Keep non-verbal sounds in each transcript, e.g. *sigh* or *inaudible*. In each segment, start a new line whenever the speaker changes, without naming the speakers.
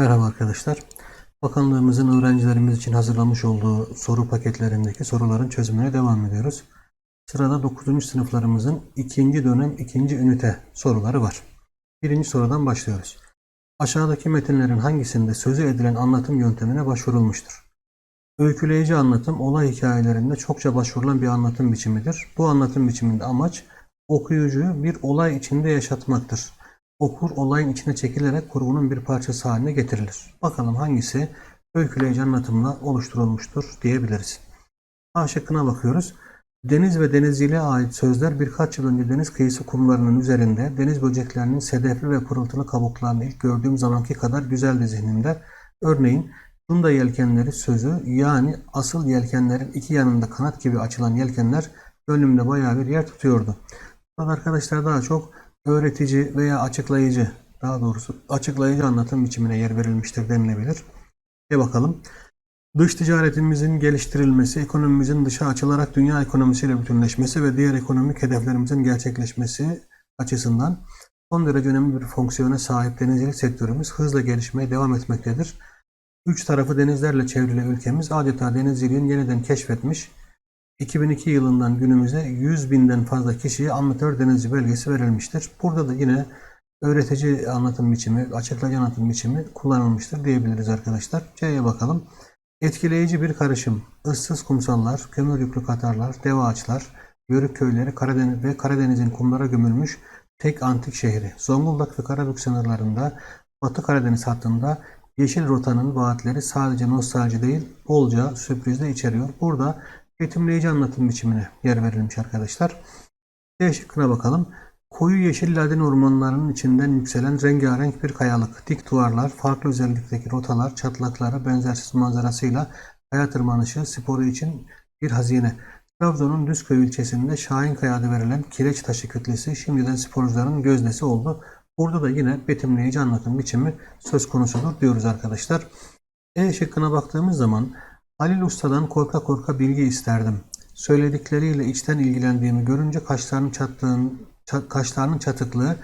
Merhaba arkadaşlar. Bakanlığımızın öğrencilerimiz için hazırlamış olduğu soru paketlerindeki soruların çözümüne devam ediyoruz. Sırada 9. sınıflarımızın ikinci dönem ikinci ünite soruları var. Birinci sorudan başlıyoruz. Aşağıdaki metinlerin hangisinde sözü edilen anlatım yöntemine başvurulmuştur? Öyküleyici anlatım olay hikayelerinde çokça başvurulan bir anlatım biçimidir. Bu anlatım biçiminde amaç okuyucuyu bir olay içinde yaşatmaktır. Okur olayın içine çekilerek kurgunun bir parçası haline getirilir. Bakalım hangisi öyküleyici anlatımla oluşturulmuştur diyebiliriz. A şıkkına bakıyoruz. Deniz ve denizciliğe ait sözler birkaç yıl önce deniz kıyısı kumlarının üzerinde deniz böceklerinin sedefli ve pırıltılı kabuklarını ilk gördüğüm zamanki kadar güzeldi zihnimde. Örneğin Dunda yelkenleri sözü yani asıl yelkenlerin iki yanında kanat gibi açılan yelkenler gönlümde bayağı bir yer tutuyordu. Fakat arkadaşlar daha çok öğretici veya açıklayıcı daha doğrusu açıklayıcı anlatım biçimine yer verilmiştir denilebilir. Bir bakalım. Dış ticaretimizin geliştirilmesi, ekonomimizin dışa açılarak dünya ekonomisiyle bütünleşmesi ve diğer ekonomik hedeflerimizin gerçekleşmesi açısından son derece önemli bir fonksiyona sahip denizcilik sektörümüz hızla gelişmeye devam etmektedir. Üç tarafı denizlerle çevrili ülkemiz adeta denizciliğin yeniden keşfetmiş, 2002 yılından günümüze 100 binden fazla kişiye amatör denizci belgesi verilmiştir. Burada da yine öğretici anlatım biçimi, açıklayıcı anlatım biçimi kullanılmıştır diyebiliriz arkadaşlar. C'ye bakalım. Etkileyici bir karışım. Issız kumsallar, kömür yüklü katarlar, dev ağaçlar, yörük köyleri Karadeniz ve Karadeniz'in kumlara gömülmüş tek antik şehri. Zonguldak ve Karabük sınırlarında Batı Karadeniz hattında Yeşil Rota'nın vaatleri sadece nostalji değil, bolca sürpriz de içeriyor. Burada betimleyici anlatım biçimine yer verilmiş arkadaşlar. D şıkkına bakalım. Koyu yeşil ladin ormanlarının içinden yükselen rengarenk bir kayalık, dik duvarlar, farklı özellikteki rotalar, çatlakları, benzersiz manzarasıyla kaya tırmanışı sporu için bir hazine. Trabzon'un Düzköy ilçesinde Şahinkaya adı verilen kireç taşı kütlesi şimdiden sporcuların gözdesi oldu. Burada da yine betimleyici anlatım biçimi söz konusudur diyoruz arkadaşlar. E şıkkına baktığımız zaman Halil Usta'dan korka korka bilgi isterdim. Söyledikleriyle içten ilgilendiğimi görünce kaşlarının çattığın, ça- kaşlarının çatıklığı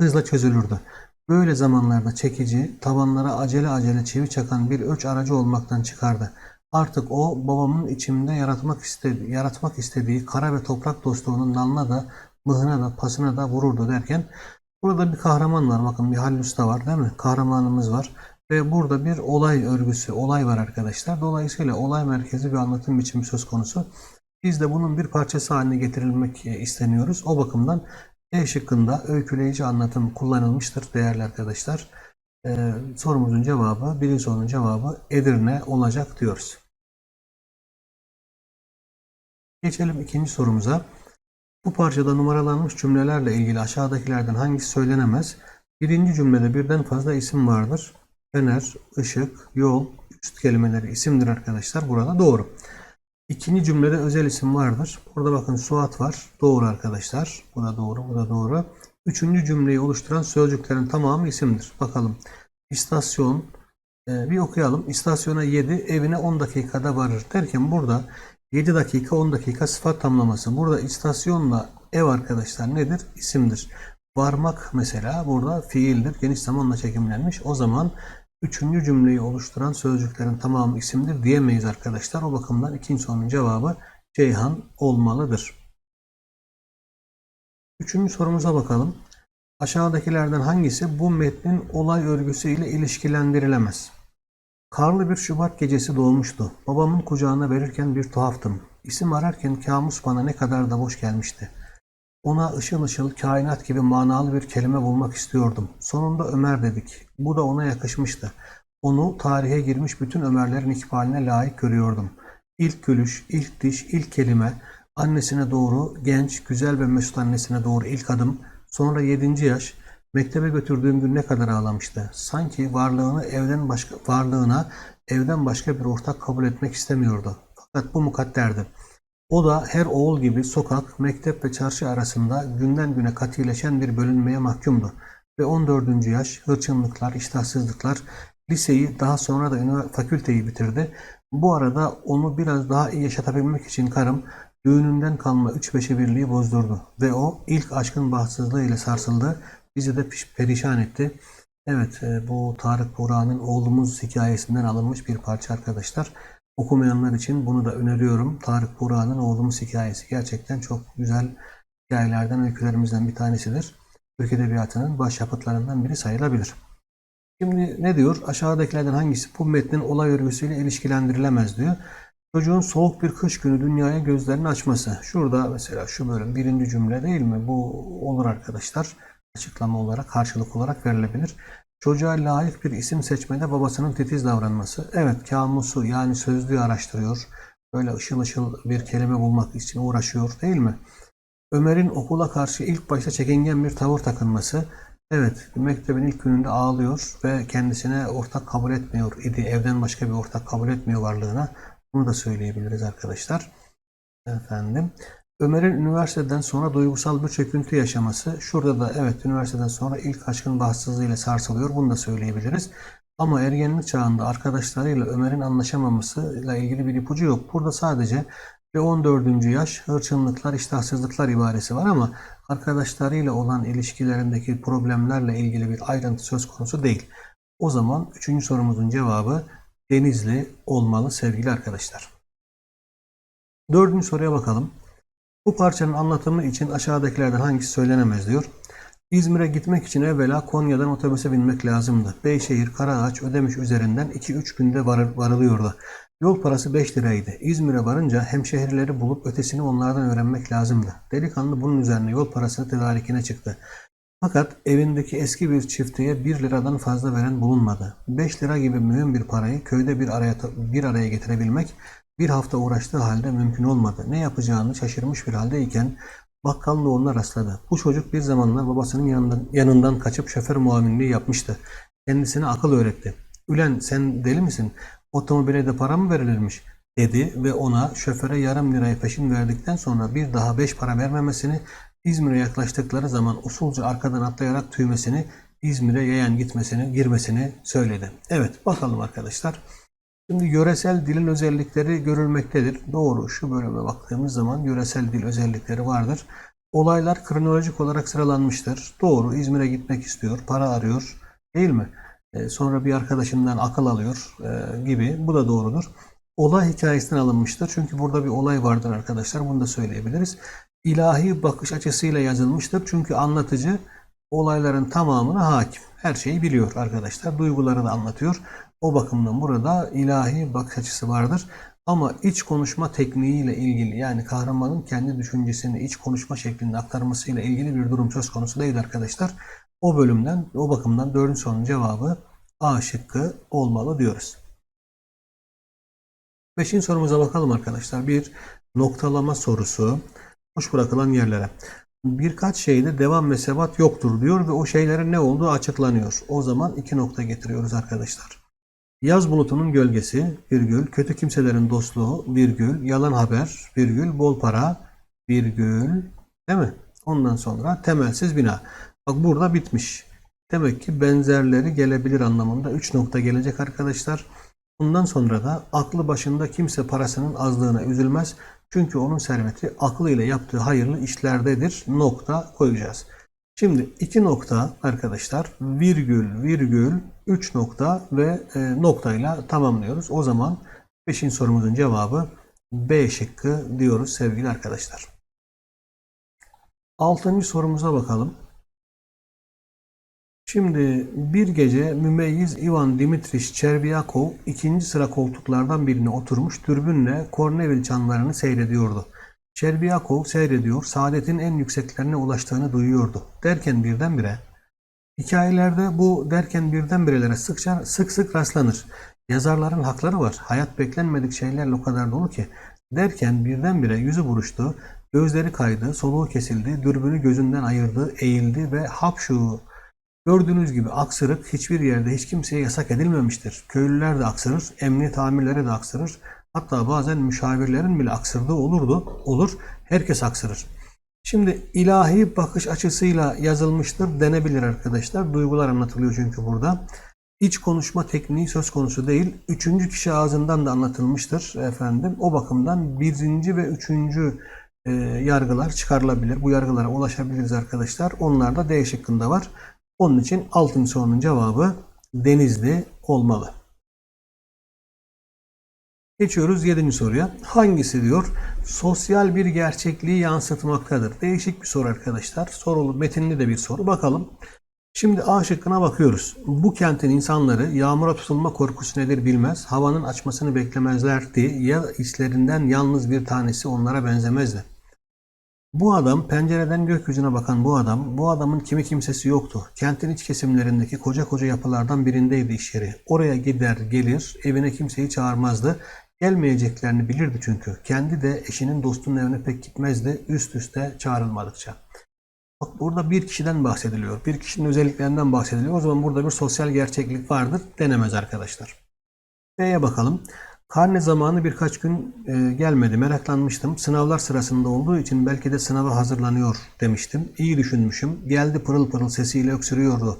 hızla çözülürdü. Böyle zamanlarda çekici, tavanlara acele acele çivi çakan bir ölç aracı olmaktan çıkardı. Artık o babamın içimde yaratmak istedi, yaratmak istediği kara ve toprak dostluğunun nalına da, mıhına da, pasına da vururdu derken burada bir kahraman var. Bakın bir Halil Usta var değil mi? Kahramanımız var. Ve burada bir olay örgüsü, olay var arkadaşlar. Dolayısıyla olay merkezi bir anlatım biçimi söz konusu. Biz de bunun bir parçası haline getirilmek e, isteniyoruz. O bakımdan E şıkkında öyküleyici anlatım kullanılmıştır değerli arkadaşlar. Ee, sorumuzun cevabı, birinci sorunun cevabı Edirne olacak diyoruz. Geçelim ikinci sorumuza. Bu parçada numaralanmış cümlelerle ilgili aşağıdakilerden hangisi söylenemez? Birinci cümlede birden fazla isim vardır. Fener, ışık, yol, üst kelimeleri isimdir arkadaşlar. Burada doğru. İkinci cümlede özel isim vardır. Burada bakın Suat var. Doğru arkadaşlar. Bu da doğru, bu da doğru. Üçüncü cümleyi oluşturan sözcüklerin tamamı isimdir. Bakalım. İstasyon, e, bir okuyalım. İstasyona 7, evine 10 dakikada varır derken burada 7 dakika 10 dakika sıfat tamlaması. Burada istasyonla ev arkadaşlar nedir? İsimdir. Varmak mesela burada fiildir. Geniş zamanla çekimlenmiş. O zaman üçüncü cümleyi oluşturan sözcüklerin tamamı isimdir diyemeyiz arkadaşlar. O bakımdan ikinci sorunun cevabı Ceyhan olmalıdır. Üçüncü sorumuza bakalım. Aşağıdakilerden hangisi bu metnin olay örgüsü ile ilişkilendirilemez? Karlı bir Şubat gecesi doğmuştu. Babamın kucağına verirken bir tuhaftım. İsim ararken kamus bana ne kadar da boş gelmişti. Ona ışıl ışıl kainat gibi manalı bir kelime bulmak istiyordum. Sonunda Ömer dedik. Bu da ona yakışmıştı. Onu tarihe girmiş bütün Ömerlerin ikbaline layık görüyordum. İlk gülüş, ilk diş, ilk kelime, annesine doğru, genç, güzel ve mesut annesine doğru ilk adım, sonra yedinci yaş, mektebe götürdüğüm gün ne kadar ağlamıştı. Sanki varlığını evden başka, varlığına evden başka bir ortak kabul etmek istemiyordu. Fakat bu mukadderdi. O da her oğul gibi sokak, mektep ve çarşı arasında günden güne katileşen bir bölünmeye mahkumdu. Ve 14. yaş, hırçınlıklar, iştahsızlıklar, liseyi daha sonra da fakülteyi bitirdi. Bu arada onu biraz daha iyi yaşatabilmek için karım düğününden kalma 3-5'e birliği bozdurdu. Ve o ilk aşkın bahtsızlığı ile sarsıldı. Bizi de perişan etti. Evet, e, bu Tarık Buğra'nın Oğlumuz hikayesinden alınmış bir parça arkadaşlar. Okumayanlar için bunu da öneriyorum. Tarık Buğra'nın Oğlumuz hikayesi gerçekten çok güzel hikayelerden, öykülerimizden bir tanesidir. Türk Edebiyatı'nın başyapıtlarından biri sayılabilir. Şimdi ne diyor? Aşağıdakilerden hangisi bu metnin olay örgüsüyle ilişkilendirilemez diyor. Çocuğun soğuk bir kış günü dünyaya gözlerini açması. Şurada mesela şu bölüm birinci cümle değil mi? Bu olur arkadaşlar. Açıklama olarak, karşılık olarak verilebilir. Çocuğa layık bir isim seçmede babasının titiz davranması. Evet, kamusu yani sözlüğü araştırıyor. Böyle ışıl ışıl bir kelime bulmak için uğraşıyor değil mi? Ömer'in okula karşı ilk başta çekingen bir tavır takınması. Evet, mektebin ilk gününde ağlıyor ve kendisine ortak kabul etmiyor idi. Evden başka bir ortak kabul etmiyor varlığına. Bunu da söyleyebiliriz arkadaşlar. Efendim. Ömer'in üniversiteden sonra duygusal bir çöküntü yaşaması. Şurada da evet üniversiteden sonra ilk aşkın bahtsızlığıyla sarsılıyor. Bunu da söyleyebiliriz. Ama ergenlik çağında arkadaşlarıyla Ömer'in anlaşamamasıyla ilgili bir ipucu yok. Burada sadece ve 14. yaş hırçınlıklar, iştahsızlıklar ibaresi var ama arkadaşlarıyla olan ilişkilerindeki problemlerle ilgili bir ayrıntı söz konusu değil. O zaman üçüncü sorumuzun cevabı Denizli olmalı sevgili arkadaşlar. Dördüncü soruya bakalım. Bu parçanın anlatımı için aşağıdakilerden hangisi söylenemez diyor. İzmir'e gitmek için evvela Konya'dan otobüse binmek lazımdı. Beyşehir, Karaağaç, Ödemiş üzerinden 2-3 günde varı- varılıyordu. Yol parası 5 liraydı. İzmir'e varınca hemşehrileri bulup ötesini onlardan öğrenmek lazımdı. Delikanlı bunun üzerine yol parasını tedarikine çıktı. Fakat evindeki eski bir çifteye 1 liradan fazla veren bulunmadı. 5 lira gibi mühim bir parayı köyde bir araya, bir araya getirebilmek bir hafta uğraştığı halde mümkün olmadı. Ne yapacağını şaşırmış bir haldeyken bakkallı ona rastladı. Bu çocuk bir zamanlar babasının yanından, yanından kaçıp şoför muavinliği yapmıştı. Kendisine akıl öğretti. Ülen sen deli misin? Otomobile de para mı verilirmiş? dedi ve ona şoföre yarım lirayı peşin verdikten sonra bir daha beş para vermemesini, İzmir'e yaklaştıkları zaman usulca arkadan atlayarak tüymesini, İzmir'e yayan gitmesini, girmesini söyledi. Evet bakalım arkadaşlar. Şimdi yöresel dilin özellikleri görülmektedir. Doğru şu bölüme baktığımız zaman yöresel dil özellikleri vardır. Olaylar kronolojik olarak sıralanmıştır. Doğru İzmir'e gitmek istiyor, para arıyor değil mi? E, sonra bir arkadaşından akıl alıyor e, gibi. Bu da doğrudur. Olay hikayesinden alınmıştır. Çünkü burada bir olay vardır arkadaşlar. Bunu da söyleyebiliriz. İlahi bakış açısıyla yazılmıştır. Çünkü anlatıcı olayların tamamına hakim. Her şeyi biliyor arkadaşlar. Duyguları da anlatıyor. O bakımdan burada ilahi bakış açısı vardır. Ama iç konuşma tekniğiyle ilgili yani kahramanın kendi düşüncesini iç konuşma şeklinde aktarmasıyla ilgili bir durum söz konusu değil arkadaşlar. O bölümden, o bakımdan dördüncü sorunun cevabı A şıkkı olmalı diyoruz. Beşinci sorumuza bakalım arkadaşlar. Bir noktalama sorusu. Boş bırakılan yerlere. Birkaç şeyde devam ve sebat yoktur diyor ve o şeylerin ne olduğu açıklanıyor. O zaman iki nokta getiriyoruz arkadaşlar. Yaz bulutunun gölgesi, virgül, kötü kimselerin dostluğu, virgül, yalan haber, virgül, bol para, virgül, değil mi? Ondan sonra temelsiz bina. Bak burada bitmiş. Demek ki benzerleri gelebilir anlamında 3 nokta gelecek arkadaşlar. Bundan sonra da aklı başında kimse parasının azlığına üzülmez. Çünkü onun serveti aklıyla yaptığı hayırlı işlerdedir. Nokta koyacağız. Şimdi iki nokta arkadaşlar virgül virgül 3 nokta ve e, noktayla tamamlıyoruz. O zaman 5. sorumuzun cevabı B şıkkı diyoruz sevgili arkadaşlar. 6. sorumuza bakalım. Şimdi bir gece mümeyyiz Ivan Dimitriş Çervyakov ikinci sıra koltuklardan birine oturmuş dürbünle Kornevil çanlarını seyrediyordu. Çervyakov seyrediyor, saadetin en yükseklerine ulaştığını duyuyordu. Derken birdenbire, hikayelerde bu derken birdenbirelere sıkça, sık sık rastlanır. Yazarların hakları var. Hayat beklenmedik şeylerle o kadar dolu ki. Derken birdenbire yüzü buruştu, gözleri kaydı, soluğu kesildi, dürbünü gözünden ayırdı, eğildi ve hapşu Gördüğünüz gibi aksırık hiçbir yerde hiç kimseye yasak edilmemiştir. Köylüler de aksırır, emniyet amirleri de aksırır. Hatta bazen müşavirlerin bile aksırdığı olurdu, olur. Herkes aksırır. Şimdi ilahi bakış açısıyla yazılmıştır denebilir arkadaşlar. Duygular anlatılıyor çünkü burada. İç konuşma tekniği söz konusu değil. Üçüncü kişi ağzından da anlatılmıştır efendim. O bakımdan birinci ve üçüncü e, yargılar çıkarılabilir. Bu yargılara ulaşabiliriz arkadaşlar. Onlar da D şıkkında var. Onun için 6. sorunun cevabı Denizli olmalı. Geçiyoruz 7. soruya. Hangisi diyor? Sosyal bir gerçekliği yansıtmaktadır. Değişik bir soru arkadaşlar. Sorulu metinli de bir soru. Bakalım. Şimdi A şıkkına bakıyoruz. Bu kentin insanları yağmura tutulma korkusu nedir bilmez. Havanın açmasını beklemezlerdi. Ya işlerinden yalnız bir tanesi onlara benzemezdi. Bu adam pencereden gökyüzüne bakan bu adam, bu adamın kimi kimsesi yoktu. Kentin iç kesimlerindeki koca koca yapılardan birindeydi iş yeri. Oraya gider gelir, evine kimseyi çağırmazdı. Gelmeyeceklerini bilirdi çünkü. Kendi de eşinin dostunun evine pek gitmezdi üst üste çağrılmadıkça. Bak burada bir kişiden bahsediliyor. Bir kişinin özelliklerinden bahsediliyor. O zaman burada bir sosyal gerçeklik vardır denemez arkadaşlar. B'ye bakalım. Karne zamanı birkaç gün e, gelmedi. Meraklanmıştım. Sınavlar sırasında olduğu için belki de sınava hazırlanıyor demiştim. İyi düşünmüşüm. Geldi pırıl pırıl sesiyle öksürüyordu.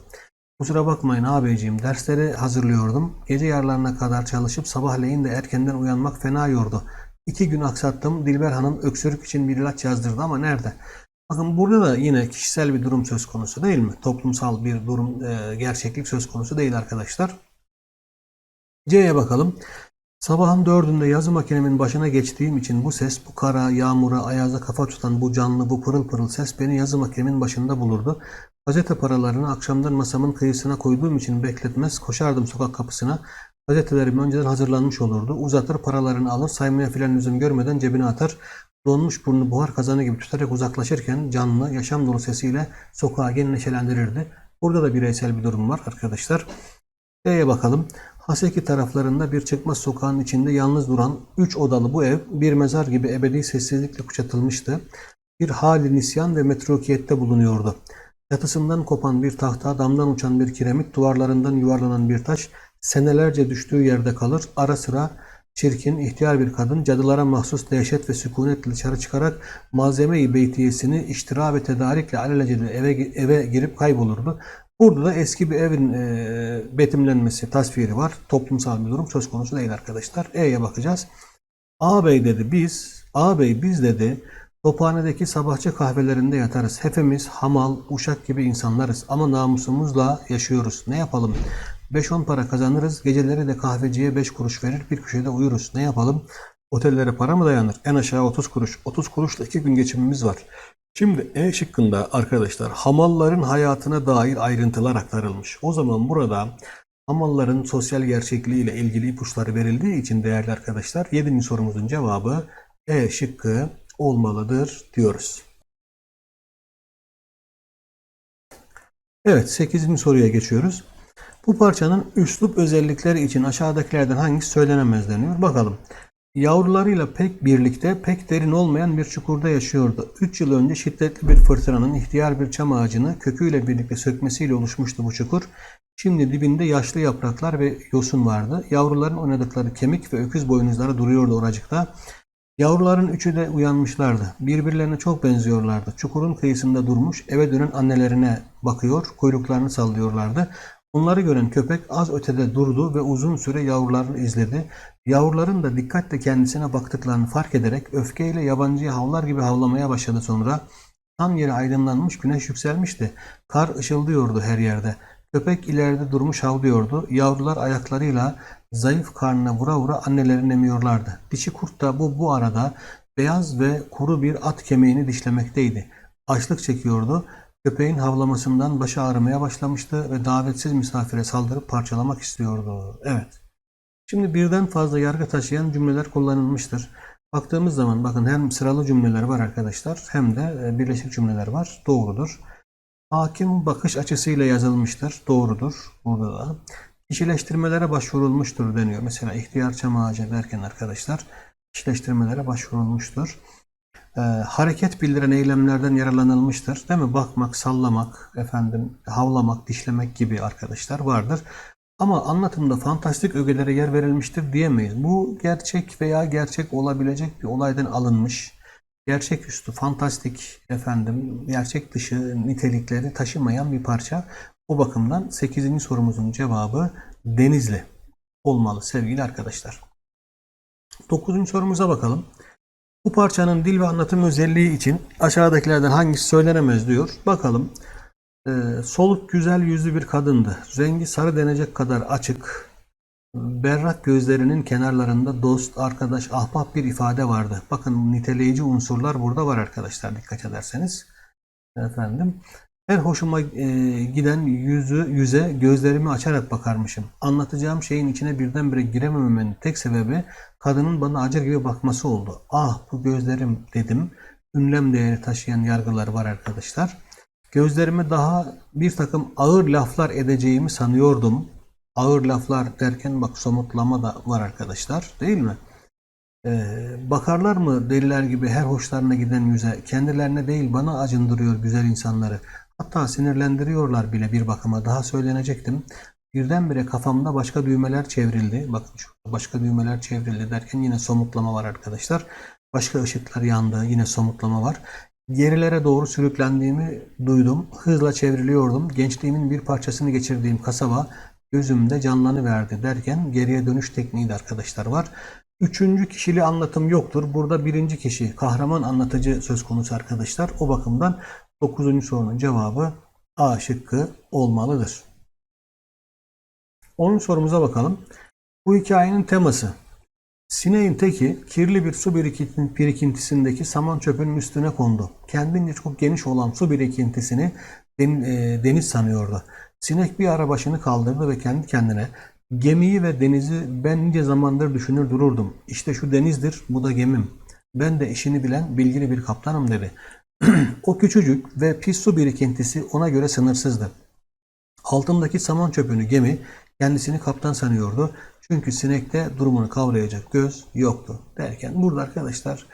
Kusura bakmayın ağabeyciğim. Dersleri hazırlıyordum. Gece yarılarına kadar çalışıp sabahleyin de erkenden uyanmak fena yordu. İki gün aksattım. Dilber Hanım öksürük için bir ilaç yazdırdı ama nerede? Bakın burada da yine kişisel bir durum söz konusu değil mi? Toplumsal bir durum, e, gerçeklik söz konusu değil arkadaşlar. C'ye bakalım. Sabahın dördünde yazı makinemin başına geçtiğim için bu ses, bu kara, yağmura, ayaza kafa tutan bu canlı, bu pırıl pırıl ses beni yazı makinemin başında bulurdu. Gazete paralarını akşamdan masamın kıyısına koyduğum için bekletmez, koşardım sokak kapısına. Gazetelerim önceden hazırlanmış olurdu. Uzatır paralarını alır, saymaya filan lüzum görmeden cebine atar. Donmuş burnu buhar kazanı gibi tutarak uzaklaşırken canlı, yaşam dolu sesiyle sokağı gene neşelendirirdi. Burada da bireysel bir durum var arkadaşlar. D'ye bakalım. Haseki taraflarında bir çıkmaz sokağın içinde yalnız duran üç odalı bu ev bir mezar gibi ebedi sessizlikle kuşatılmıştı. Bir hali nisyan ve metrukiyette bulunuyordu. Yatısından kopan bir tahta, damdan uçan bir kiremit, duvarlarından yuvarlanan bir taş, senelerce düştüğü yerde kalır. Ara sıra çirkin, ihtiyar bir kadın cadılara mahsus dehşet ve sükunetle dışarı çıkarak malzeme-i beytiyesini iştira ve tedarikle alelacele eve, eve girip kaybolurdu. Burada da eski bir evin e, betimlenmesi, tasviri var. Toplumsal bir durum söz konusu değil arkadaşlar. E'ye bakacağız. Ağabey dedi biz, ağabey biz dedi tophanedeki sabahçı kahvelerinde yatarız. Hepimiz hamal, uşak gibi insanlarız ama namusumuzla yaşıyoruz. Ne yapalım? 5-10 para kazanırız. Geceleri de kahveciye 5 kuruş verir bir köşede uyuruz. Ne yapalım? Otellere para mı dayanır? En aşağı 30 kuruş. 30 kuruşla 2 gün geçimimiz var. Şimdi E şıkkında arkadaşlar hamalların hayatına dair ayrıntılar aktarılmış. O zaman burada hamalların sosyal gerçekliğiyle ilgili ipuçları verildiği için değerli arkadaşlar 7. sorumuzun cevabı E şıkkı olmalıdır diyoruz. Evet 8. soruya geçiyoruz. Bu parçanın üslup özellikleri için aşağıdakilerden hangisi söylenemez deniyor. Bakalım. Yavrularıyla pek birlikte pek derin olmayan bir çukurda yaşıyordu. 3 yıl önce şiddetli bir fırtınanın ihtiyar bir çam ağacını köküyle birlikte sökmesiyle oluşmuştu bu çukur. Şimdi dibinde yaşlı yapraklar ve yosun vardı. Yavruların oynadıkları kemik ve öküz boynuzları duruyordu oracıkta. Yavruların üçü de uyanmışlardı. Birbirlerine çok benziyorlardı. Çukurun kıyısında durmuş eve dönen annelerine bakıyor, kuyruklarını sallıyorlardı. Onları gören köpek az ötede durdu ve uzun süre yavrularını izledi. Yavruların da dikkatle kendisine baktıklarını fark ederek öfkeyle yabancıya havlar gibi havlamaya başladı sonra. Tam yeri aydınlanmış güneş yükselmişti. Kar ışıldıyordu her yerde. Köpek ileride durmuş havlıyordu. Yavrular ayaklarıyla zayıf karnına vura vura annelerini emiyorlardı. Dişi kurt da bu, bu arada beyaz ve kuru bir at kemiğini dişlemekteydi. Açlık çekiyordu. Köpeğin havlamasından başı ağrımaya başlamıştı ve davetsiz misafire saldırıp parçalamak istiyordu. Evet. Şimdi birden fazla yargı taşıyan cümleler kullanılmıştır. Baktığımız zaman bakın hem sıralı cümleler var arkadaşlar hem de e, birleşik cümleler var. Doğrudur. Hakim bakış açısıyla yazılmıştır. Doğrudur. Burada da. Kişileştirmelere başvurulmuştur deniyor. Mesela ihtiyar çam ağacı derken arkadaşlar kişileştirmelere başvurulmuştur. Ee, hareket bildiren eylemlerden yararlanılmıştır. Değil mi? Bakmak, sallamak, efendim, havlamak, dişlemek gibi arkadaşlar vardır. Ama anlatımda fantastik ögelere yer verilmiştir diyemeyiz. Bu gerçek veya gerçek olabilecek bir olaydan alınmış. Gerçeküstü, fantastik, efendim, gerçek dışı nitelikleri taşımayan bir parça. O bakımdan 8. sorumuzun cevabı Denizli olmalı sevgili arkadaşlar. 9. sorumuza bakalım. Bu parçanın dil ve anlatım özelliği için aşağıdakilerden hangisi söylenemez diyor. Bakalım. Ee, soluk güzel yüzlü bir kadındı. Rengi sarı denecek kadar açık. Berrak gözlerinin kenarlarında dost, arkadaş, ahbap bir ifade vardı. Bakın niteleyici unsurlar burada var arkadaşlar dikkat ederseniz. Efendim. Her hoşuma e, giden yüzü yüze gözlerimi açarak bakarmışım. Anlatacağım şeyin içine birdenbire giremememin tek sebebi kadının bana acır gibi bakması oldu. Ah bu gözlerim dedim. Ünlem değeri taşıyan yargılar var arkadaşlar. Gözlerime daha bir takım ağır laflar edeceğimi sanıyordum. Ağır laflar derken bak somutlama da var arkadaşlar değil mi? Ee, bakarlar mı deliler gibi her hoşlarına giden yüze kendilerine değil bana acındırıyor güzel insanları. Hatta sinirlendiriyorlar bile bir bakıma daha söylenecektim. Birdenbire kafamda başka düğmeler çevrildi. Bakın şurada başka düğmeler çevrildi derken yine somutlama var arkadaşlar. Başka ışıklar yandı yine somutlama var. Gerilere doğru sürüklendiğimi duydum. Hızla çevriliyordum. Gençliğimin bir parçasını geçirdiğim kasaba gözümde canlanıverdi derken geriye dönüş tekniği de arkadaşlar var. Üçüncü kişili anlatım yoktur. Burada birinci kişi kahraman anlatıcı söz konusu arkadaşlar. O bakımdan dokuzuncu sorunun cevabı A şıkkı olmalıdır. 10. sorumuza bakalım. Bu hikayenin teması. Sineğin teki kirli bir su birikin- birikintisindeki saman çöpünün üstüne kondu. Kendince çok geniş olan su birikintisini e, deniz sanıyordu. Sinek bir ara başını kaldırdı ve kendi kendine gemiyi ve denizi ben nice zamandır düşünür dururdum. İşte şu denizdir, bu da gemim. Ben de işini bilen bilgili bir kaptanım dedi. O küçücük ve pis su birikintisi ona göre sınırsızdı. Altındaki saman çöpünü gemi kendisini kaptan sanıyordu. Çünkü sinekte durumunu kavrayacak göz yoktu. Derken burada arkadaşlar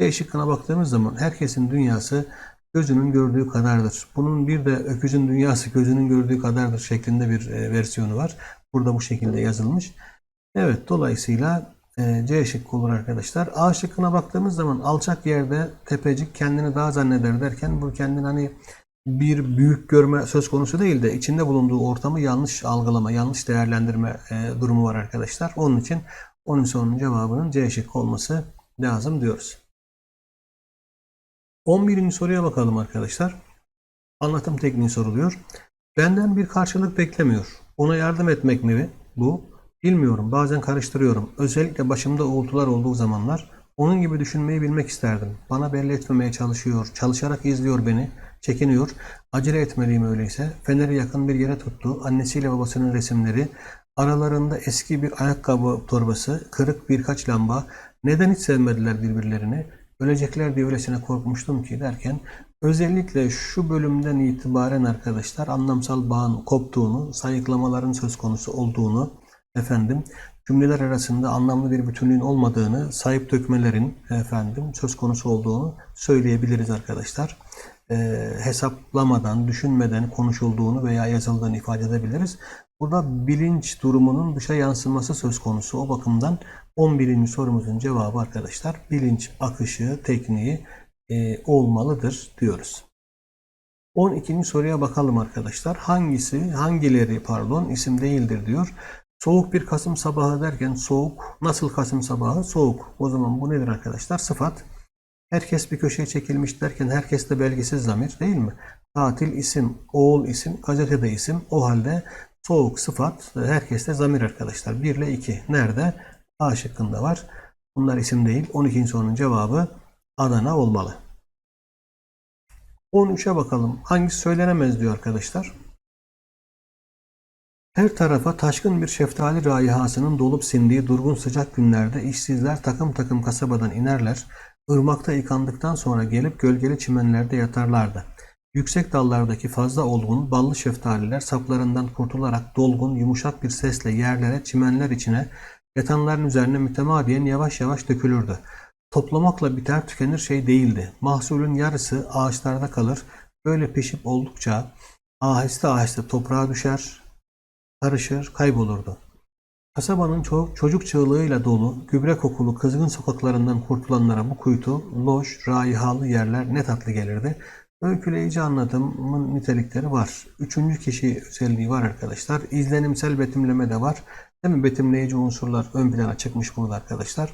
B şıkkına baktığımız zaman herkesin dünyası gözünün gördüğü kadardır. Bunun bir de öküzün dünyası gözünün gördüğü kadardır şeklinde bir e, versiyonu var. Burada bu şekilde yazılmış. Evet dolayısıyla C şıkkı olur arkadaşlar. A şıkkına baktığımız zaman alçak yerde tepecik kendini daha zanneder derken bu kendini hani bir büyük görme söz konusu değil de içinde bulunduğu ortamı yanlış algılama, yanlış değerlendirme e, durumu var arkadaşlar. Onun için onun sorunun cevabının C şıkkı olması lazım diyoruz. 11. soruya bakalım arkadaşlar. Anlatım tekniği soruluyor. Benden bir karşılık beklemiyor. Ona yardım etmek mi bu? Bilmiyorum. Bazen karıştırıyorum. Özellikle başımda uğultular olduğu zamanlar onun gibi düşünmeyi bilmek isterdim. Bana belli etmemeye çalışıyor. Çalışarak izliyor beni. Çekiniyor. Acele etmeliyim öyleyse. Feneri yakın bir yere tuttu. Annesiyle babasının resimleri. Aralarında eski bir ayakkabı torbası. Kırık birkaç lamba. Neden hiç sevmediler birbirlerini? Ölecekler diye öylesine korkmuştum ki derken özellikle şu bölümden itibaren arkadaşlar anlamsal bağın koptuğunu, sayıklamaların söz konusu olduğunu, efendim cümleler arasında anlamlı bir bütünlüğün olmadığını, sayıp dökmelerin efendim söz konusu olduğunu söyleyebiliriz arkadaşlar. Ee, hesaplamadan, düşünmeden konuşulduğunu veya yazıldığını ifade edebiliriz. Burada bilinç durumunun dışa yansıması söz konusu. O bakımdan 11. sorumuzun cevabı arkadaşlar bilinç akışı tekniği e, olmalıdır diyoruz. 12. soruya bakalım arkadaşlar. Hangisi, hangileri pardon isim değildir diyor. Soğuk bir Kasım sabahı derken soğuk nasıl Kasım sabahı? Soğuk. O zaman bu nedir arkadaşlar? Sıfat. Herkes bir köşeye çekilmiş derken herkes de belgesiz zamir değil mi? Tatil isim, oğul isim, gazetede isim. O halde soğuk sıfat, herkes de zamir arkadaşlar. 1 ile 2. Nerede? A şıkkında var. Bunlar isim değil. 12. sorunun cevabı Adana olmalı. 13'e bakalım. Hangisi söylenemez diyor arkadaşlar. Her tarafa taşkın bir şeftali raihasının dolup sindiği durgun sıcak günlerde işsizler takım takım kasabadan inerler, ırmakta yıkandıktan sonra gelip gölgeli çimenlerde yatarlardı. Yüksek dallardaki fazla olgun, ballı şeftaliler saplarından kurtularak dolgun, yumuşak bir sesle yerlere, çimenler içine, yatanların üzerine mütemadiyen yavaş yavaş dökülürdü. Toplamakla biter tükenir şey değildi. Mahsulün yarısı ağaçlarda kalır, böyle pişip oldukça aheste aheste toprağa düşer, karışır, kaybolurdu. Kasabanın ço- çocuk çığlığıyla dolu, gübre kokulu kızgın sokaklarından kurtulanlara bu kuytu, loş, raihalı yerler ne tatlı gelirdi. Öyküleyici anlatımın nitelikleri var. Üçüncü kişi özelliği var arkadaşlar. İzlenimsel betimleme de var. Değil mi? Betimleyici unsurlar ön plana çıkmış burada arkadaşlar.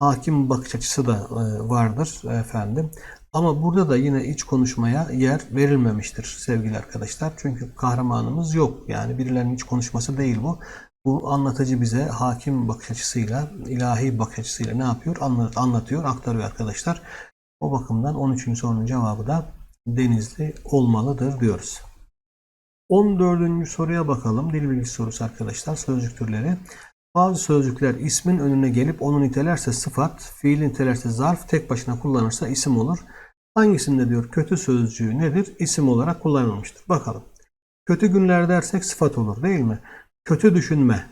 hakim bakış açısı da e, vardır efendim. Ama burada da yine iç konuşmaya yer verilmemiştir sevgili arkadaşlar. Çünkü kahramanımız yok. Yani birilerinin iç konuşması değil bu. Bu anlatıcı bize hakim bakış açısıyla, ilahi bakış açısıyla ne yapıyor? Anlat, anlatıyor, aktarıyor arkadaşlar. O bakımdan 13. sorunun cevabı da Denizli olmalıdır diyoruz. 14. soruya bakalım. Dil bilgisi sorusu arkadaşlar. Sözcük türleri. Bazı sözcükler ismin önüne gelip onu nitelerse sıfat, fiil nitelerse zarf, tek başına kullanırsa isim olur. Hangisinde diyor kötü sözcüğü nedir? İsim olarak kullanılmıştır. Bakalım. Kötü günler dersek sıfat olur değil mi? Kötü düşünme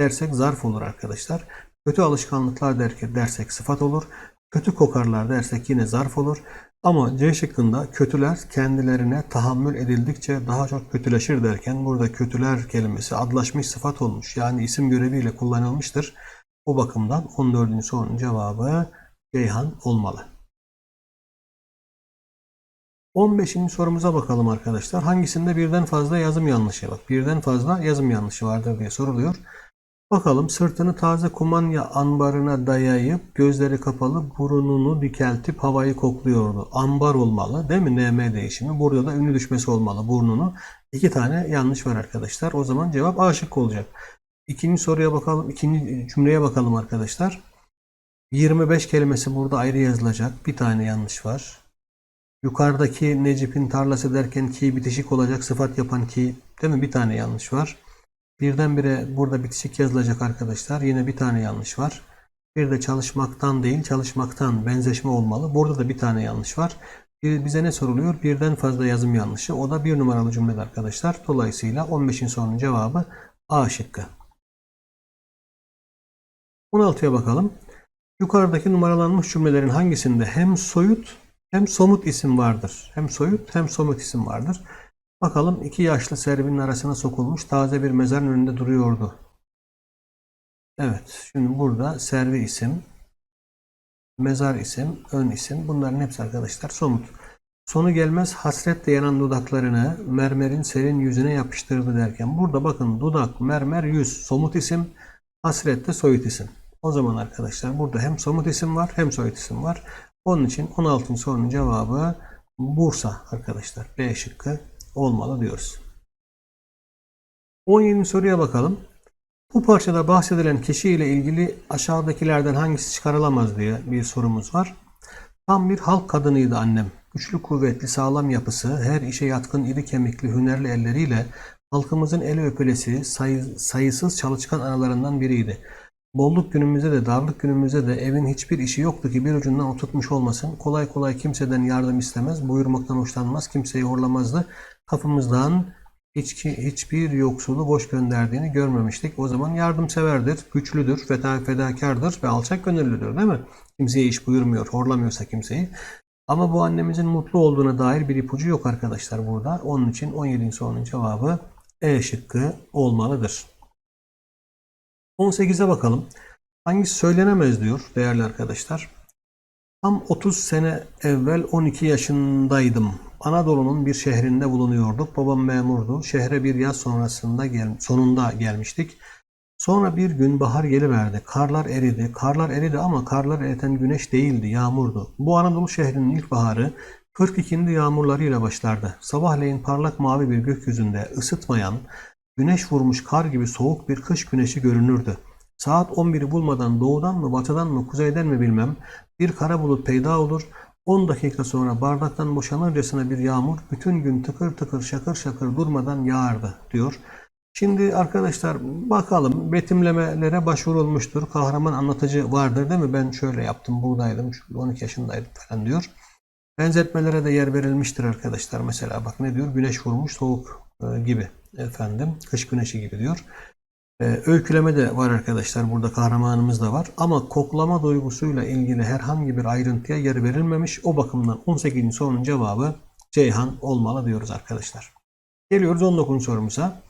dersek zarf olur arkadaşlar. Kötü alışkanlıklar dersek sıfat olur. Kötü kokarlar dersek yine zarf olur. Ama C şıkkında kötüler kendilerine tahammül edildikçe daha çok kötüleşir derken burada kötüler kelimesi adlaşmış sıfat olmuş. Yani isim göreviyle kullanılmıştır. O bakımdan 14. sorunun cevabı Ceyhan olmalı. 15. sorumuza bakalım arkadaşlar. Hangisinde birden fazla yazım yanlışı bak birden fazla yazım yanlışı vardır diye soruluyor. Bakalım sırtını taze kumanya ambarına dayayıp gözleri kapalı burnunu dikeltip havayı kokluyordu. Ambar olmalı değil mi? NM değişimi. Burada da ünlü düşmesi olmalı burnunu. İki tane yanlış var arkadaşlar. O zaman cevap A şıkkı olacak. İkinci soruya bakalım. ikinci cümleye bakalım arkadaşlar. 25 kelimesi burada ayrı yazılacak. Bir tane yanlış var. Yukarıdaki Necip'in tarlası derken ki bitişik olacak sıfat yapan ki değil mi? Bir tane yanlış var. Birdenbire burada bitişik yazılacak arkadaşlar. Yine bir tane yanlış var. Bir de çalışmaktan değil çalışmaktan benzeşme olmalı. Burada da bir tane yanlış var. Bize ne soruluyor? Birden fazla yazım yanlışı. O da bir numaralı cümlede arkadaşlar. Dolayısıyla 15'in sorunun cevabı A şıkkı. 16'ya bakalım. Yukarıdaki numaralanmış cümlelerin hangisinde hem soyut hem somut isim vardır? Hem soyut hem somut isim vardır. Bakalım iki yaşlı Servi'nin arasına sokulmuş taze bir mezarın önünde duruyordu. Evet, şimdi burada Servi isim, mezar isim, ön isim bunların hepsi arkadaşlar somut. Sonu gelmez hasretle yanan dudaklarını mermerin serin yüzüne yapıştırdı derken burada bakın dudak, mermer, yüz somut isim, hasrette soyut isim. O zaman arkadaşlar burada hem somut isim var hem soyut isim var. Onun için 16. sorunun cevabı Bursa arkadaşlar. B şıkkı olmalı diyoruz. 17. soruya bakalım. Bu parçada bahsedilen kişi ile ilgili aşağıdakilerden hangisi çıkarılamaz diye bir sorumuz var. Tam bir halk kadınıydı annem. Güçlü, kuvvetli, sağlam yapısı, her işe yatkın, iri kemikli, hünerli elleriyle halkımızın eli öpülesi, sayı- sayısız çalışkan analarından biriydi. Bolluk günümüzde de darlık günümüzde de evin hiçbir işi yoktu ki bir ucundan oturtmuş olmasın. Kolay kolay kimseden yardım istemez, buyurmaktan hoşlanmaz, kimseyi horlamazdı. Kapımızdan hiç, hiçbir yoksulu boş gönderdiğini görmemiştik. O zaman yardımseverdir, güçlüdür, feda, fedakardır ve alçak gönüllüdür değil mi? Kimseye iş buyurmuyor, horlamıyorsa kimseyi. Ama bu annemizin mutlu olduğuna dair bir ipucu yok arkadaşlar burada. Onun için 17. sorunun cevabı E şıkkı olmalıdır. 18'e bakalım. Hangisi söylenemez diyor değerli arkadaşlar. Tam 30 sene evvel 12 yaşındaydım. Anadolu'nun bir şehrinde bulunuyorduk. Babam memurdu. Şehre bir yaz sonrasında gel sonunda gelmiştik. Sonra bir gün bahar geliverdi. Karlar eridi. Karlar eridi ama karlar eriten güneş değildi, yağmurdu. Bu Anadolu şehrinin ilkbaharı 42. yağmurlarıyla başlardı. Sabahleyin parlak mavi bir gökyüzünde ısıtmayan, güneş vurmuş kar gibi soğuk bir kış güneşi görünürdü. Saat 11'i bulmadan doğudan mı batıdan mı kuzeyden mi bilmem bir kara bulut peyda olur. 10 dakika sonra bardaktan boşanırcasına bir yağmur bütün gün tıkır tıkır şakır şakır durmadan yağardı diyor. Şimdi arkadaşlar bakalım betimlemelere başvurulmuştur. Kahraman anlatıcı vardır değil mi? Ben şöyle yaptım buradaydım 12 yaşındaydım falan diyor. Benzetmelere de yer verilmiştir arkadaşlar. Mesela bak ne diyor? Güneş vurmuş soğuk e, gibi efendim. Kış güneşi gibi diyor. Ee, öyküleme de var arkadaşlar. Burada kahramanımız da var. Ama koklama duygusuyla ilgili herhangi bir ayrıntıya yer verilmemiş. O bakımdan 18. sorunun cevabı Ceyhan olmalı diyoruz arkadaşlar. Geliyoruz 19. sorumuza.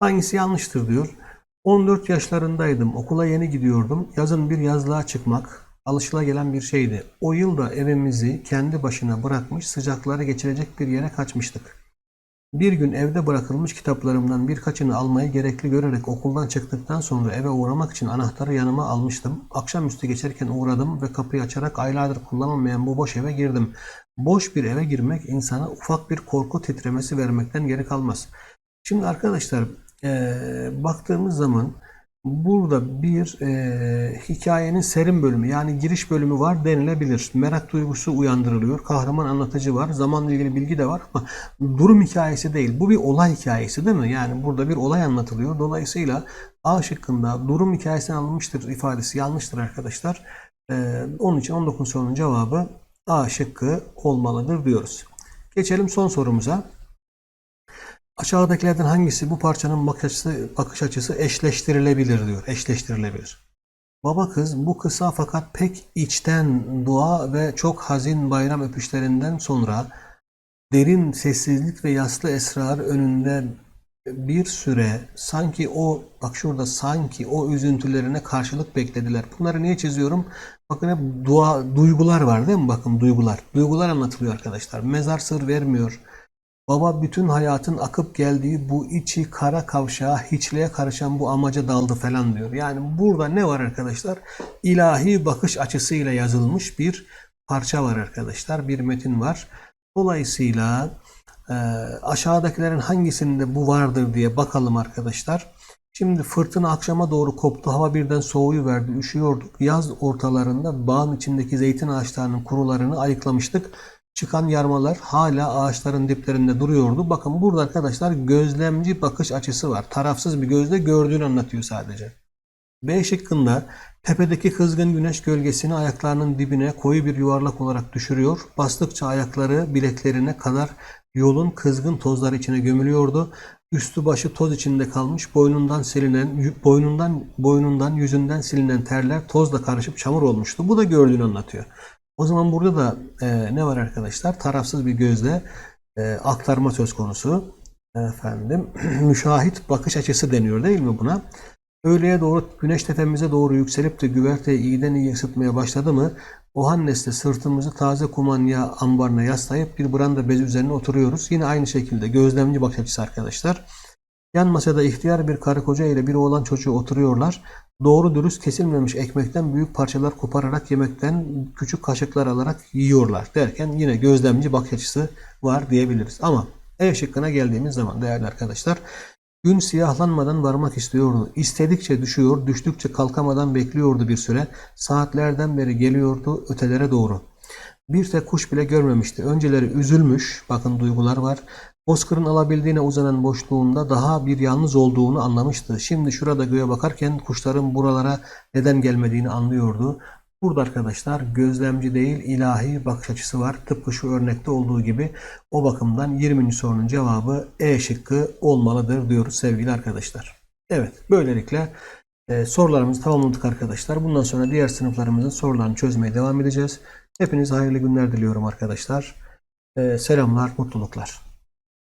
Hangisi yanlıştır diyor. 14 yaşlarındaydım. Okula yeni gidiyordum. Yazın bir yazlığa çıkmak alışılagelen bir şeydi. O yıl da evimizi kendi başına bırakmış sıcakları geçirecek bir yere kaçmıştık. Bir gün evde bırakılmış kitaplarımdan birkaçını almayı gerekli görerek okuldan çıktıktan sonra eve uğramak için anahtarı yanıma almıştım. Akşamüstü geçerken uğradım ve kapıyı açarak aylardır kullanılmayan bu boş eve girdim. Boş bir eve girmek insana ufak bir korku titremesi vermekten geri kalmaz. Şimdi arkadaşlar eee, baktığımız zaman burada bir eee, hikayenin serim bölümü yani giriş bölümü var denilebilir. Merak duygusu uyandırılıyor. Kahraman anlatıcı var. Zamanla ilgili bilgi de var ama durum hikayesi değil. Bu bir olay hikayesi değil mi? Yani burada bir olay anlatılıyor. Dolayısıyla A şıkkında durum hikayesine alınmıştır ifadesi yanlıştır arkadaşlar. Eee, onun için 19 sorunun cevabı A şıkkı olmalıdır diyoruz. Geçelim son sorumuza. Aşağıdakilerden hangisi bu parçanın bakış açısı, eşleştirilebilir diyor. Eşleştirilebilir. Baba kız bu kısa fakat pek içten dua ve çok hazin bayram öpüşlerinden sonra derin sessizlik ve yaslı esrar önünde bir süre sanki o bak şurada sanki o üzüntülerine karşılık beklediler. Bunları niye çiziyorum? Bakın hep dua, duygular var değil mi? Bakın duygular. Duygular anlatılıyor arkadaşlar. Mezar sır vermiyor. Baba bütün hayatın akıp geldiği bu içi kara kavşağa hiçliğe karışan bu amaca daldı falan diyor. Yani burada ne var arkadaşlar? İlahi bakış açısıyla yazılmış bir parça var arkadaşlar. Bir metin var. Dolayısıyla e, aşağıdakilerin hangisinde bu vardır diye bakalım arkadaşlar. Şimdi fırtına akşama doğru koptu. Hava birden soğuyu verdi. Üşüyorduk. Yaz ortalarında bağın içindeki zeytin ağaçlarının kurularını ayıklamıştık. Çıkan yarmalar hala ağaçların diplerinde duruyordu. Bakın burada arkadaşlar gözlemci bakış açısı var. Tarafsız bir gözle gördüğünü anlatıyor sadece. B şıkkında tepedeki kızgın güneş gölgesini ayaklarının dibine koyu bir yuvarlak olarak düşürüyor. Bastıkça ayakları bileklerine kadar yolun kızgın tozları içine gömülüyordu. Üstü başı toz içinde kalmış, boynundan silinen, boynundan boynundan yüzünden silinen terler tozla karışıp çamur olmuştu. Bu da gördüğünü anlatıyor. O zaman burada da e, ne var arkadaşlar? Tarafsız bir gözle e, aktarma söz konusu. Efendim, *clears throat* müşahit bakış açısı deniyor değil mi buna? Öğleye doğru güneş tepemize doğru yükselip de güverteyi iyiden iyi ısıtmaya başladı mı? O Hannes'te sırtımızı taze kumanya ambarına yaslayıp bir branda bezi üzerine oturuyoruz. Yine aynı şekilde gözlemci bakış açısı arkadaşlar. Yan masada ihtiyar bir karı koca ile bir oğlan çocuğu oturuyorlar. Doğru dürüst kesilmemiş ekmekten büyük parçalar kopararak yemekten küçük kaşıklar alarak yiyorlar derken yine gözlemci bakış açısı var diyebiliriz. Ama E şıkkına geldiğimiz zaman değerli arkadaşlar gün siyahlanmadan varmak istiyordu. İstedikçe düşüyor, düştükçe kalkamadan bekliyordu bir süre. Saatlerden beri geliyordu ötelere doğru. Bir tek kuş bile görmemişti. Önceleri üzülmüş, bakın duygular var. Bozkır'ın alabildiğine uzanan boşluğunda daha bir yalnız olduğunu anlamıştı. Şimdi şurada göğe bakarken kuşların buralara neden gelmediğini anlıyordu. Burada arkadaşlar gözlemci değil ilahi bakış açısı var. Tıpkı şu örnekte olduğu gibi o bakımdan 20. sorunun cevabı E şıkkı olmalıdır diyoruz sevgili arkadaşlar. Evet böylelikle e, sorularımızı tamamladık arkadaşlar. Bundan sonra diğer sınıflarımızın sorularını çözmeye devam edeceğiz. Hepinize hayırlı günler diliyorum arkadaşlar. E, selamlar, mutluluklar.